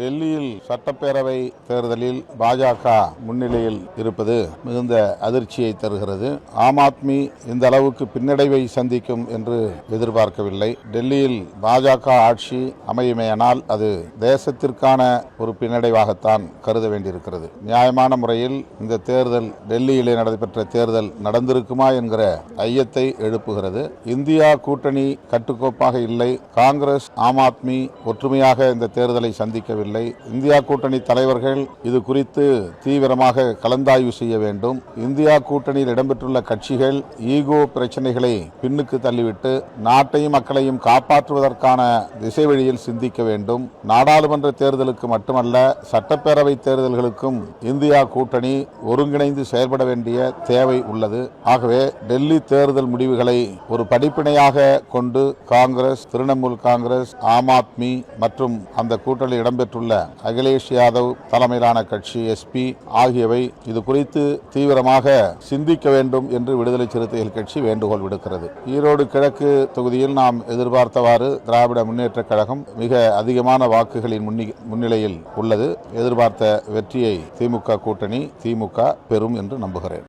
டெல்லியில் சட்டப்பேரவை தேர்தலில் பாஜக முன்னிலையில் இருப்பது மிகுந்த அதிர்ச்சியை தருகிறது. ஆம் ஆத்மி இந்த அளவுக்கு பின்னடைவை சந்திக்கும் என்று எதிர்பார்க்கவில்லை. டெல்லியில் பாஜக ஆட்சி அமையுமேயானால் அது தேசத்திற்கான ஒரு பின்னடைவாகத்தான் கருத வேண்டியிருக்கிறது. நியாயமான முறையில் இந்த தேர்தல் டெல்லியிலே நடைபெற்ற தேர்தல் நடந்திருக்குமா என்கிற ஐயத்தை எழுப்புகிறது. இந்தியா கூட்டணி கட்டுக்கோப்பாக இல்லை. காங்கிரஸ் ஆம் ஆத்மி ஒற்றுமையாக இந்த தேர்தலை சந்திக்கவில்லை. இந்தியா கூட்டணி தலைவர்கள் இது குறித்து தீவிரமாக கலந்தாய்வு செய்ய வேண்டும். இந்தியா கூட்டணியில் இடம்பெற்றுள்ள கட்சிகள் ஈகோ பிரச்சனைகளை பின்னுக்கு தள்ளிவிட்டு நாட்டையும் மக்களையும் காப்பாற்றுவதற்கான திசை வழியில் சிந்திக்க வேண்டும். நாடாளுமன்ற தேர்தலுக்கு மட்டுமல்ல சட்டப்பேரவை தேர்தல்களுக்கும் இந்தியா கூட்டணி ஒருங்கிணைந்து செயல்பட வேண்டிய தேவை உள்ளது. ஆகவே டெல்லி தேர்தல் முடிவுகளை ஒரு படிப்பினையாக கொண்டு காங்கிரஸ் திரிணாமுல் காங்கிரஸ் ஆம் ஆத்மி மற்றும் அந்த கூட்டணி இடம்பெற்று இடம்பெற்றுள்ள அகிலேஷ் யாதவ் தலைமையிலான கட்சி எஸ்பி ஆகியவை இது குறித்து தீவிரமாக சிந்திக்க வேண்டும் என்று விடுதலை சிறுத்தைகள் கட்சி வேண்டுகோள் விடுக்கிறது. ஈரோடு கிழக்கு தொகுதியில் நாம் எதிர்பார்த்தவாறு திராவிட முன்னேற்றக் கழகம் மிக அதிகமான வாக்குகளின் முன்னி- முன்னிலையில் உள்ளது. எதிர்பார்த்த வெற்றியை திமுக கூட்டணி திமுக பெறும் என்று நம்புகிறேன்.